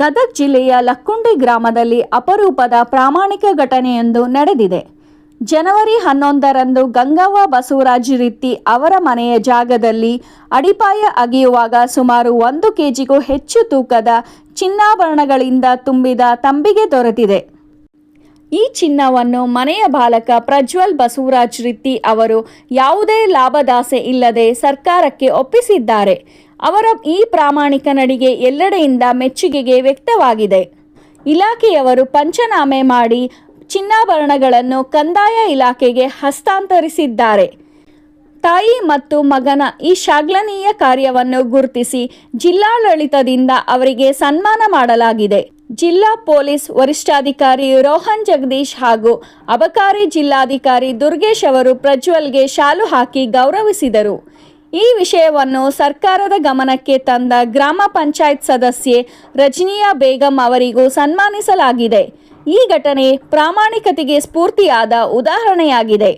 ಗದಗ್ ಜಿಲ್ಲೆಯ ಲಕ್ಕುಂಡಿ ಗ್ರಾಮದಲ್ಲಿ ಅಪರೂಪದ ಪ್ರಾಮಾಣಿಕ ಘಟನೆಯೊಂದು ನಡೆದಿದೆ. ಜನವರಿ ಹನ್ನೊಂದರಂದು ಗಂಗವ್ವ ಬಸವರಾಜ್ ರೀತಿ ಅವರ ಮನೆಯ ಜಾಗದಲ್ಲಿ ಅಡಿಪಾಯ ಅಗೆಯುವಾಗ ಸುಮಾರು ಒಂದು ಕೆಜಿಗೂ ಹೆಚ್ಚು ತೂಕದ ಚಿನ್ನಾಭರಣಗಳಿಂದ ತುಂಬಿದ ತಂಬಿಗೆ ದೊರೆತಿದೆ. ಈ ಚಿನ್ನವನ್ನು ಮನೆಯ ಬಾಲಕ ಪ್ರಜ್ವಲ್ ಬಸವರಾಜ್ ರಿತ್ತಿ ಅವರು ಯಾವುದೇ ಲಾಭದಾಸೆ ಇಲ್ಲದೆ ಸರ್ಕಾರಕ್ಕೆ ಒಪ್ಪಿಸಿದ್ದಾರೆ. ಅವರ ಈ ಪ್ರಾಮಾಣಿಕ ನಡಿಗೆ ಎಲ್ಲೆಡೆಯಿಂದ ಮೆಚ್ಚುಗೆಗೆ ವ್ಯಕ್ತವಾಗಿದೆ. ಇಲಾಖೆಯವರು ಪಂಚನಾಮೆ ಮಾಡಿ ಚಿನ್ನಾಭರಣಗಳನ್ನು ಕಂದಾಯ ಇಲಾಖೆಗೆ ಹಸ್ತಾಂತರಿಸಿದ್ದಾರೆ. ತಾಯಿ ಮತ್ತು ಮಗನ ಈ ಶಾಗ್ಲನೀಯ ಕಾರ್ಯವನ್ನು ಗುರುತಿಸಿ ಜಿಲ್ಲಾಡಳಿತದಿಂದ ಅವರಿಗೆ ಸನ್ಮಾನ ಮಾಡಲಾಗಿದೆ. ಜಿಲ್ಲಾ ಪೊಲೀಸ್ ವರಿಷ್ಠಾಧಿಕಾರಿ ರೋಹನ್ ಜಗದೀಶ್ ಹಾಗೂ ಅಬಕಾರಿ ಜಿಲ್ಲಾಧಿಕಾರಿ ದುರ್ಗೇಶ್ ಅವರು ಪ್ರಜ್ವಲ್ಗೆ ಶಾಲು ಹಾಕಿ ಗೌರವಿಸಿದರು. ಈ ವಿಷಯವನ್ನು ಸರ್ಕಾರದ ಗಮನಕ್ಕೆ ತಂದ ಗ್ರಾಮ ಪಂಚಾಯತ್ ಸದಸ್ಯೆ ರಜನಿಯಾ ಬೇಗಂ ಅವರಿಗೂ ಸನ್ಮಾನಿಸಲಾಗಿದೆ. ಈ ಘಟನೆ ಪ್ರಾಮಾಣಿಕತೆಗೆ ಸ್ಫೂರ್ತಿಯಾದ ಉದಾಹರಣೆಯಾಗಿದೆ.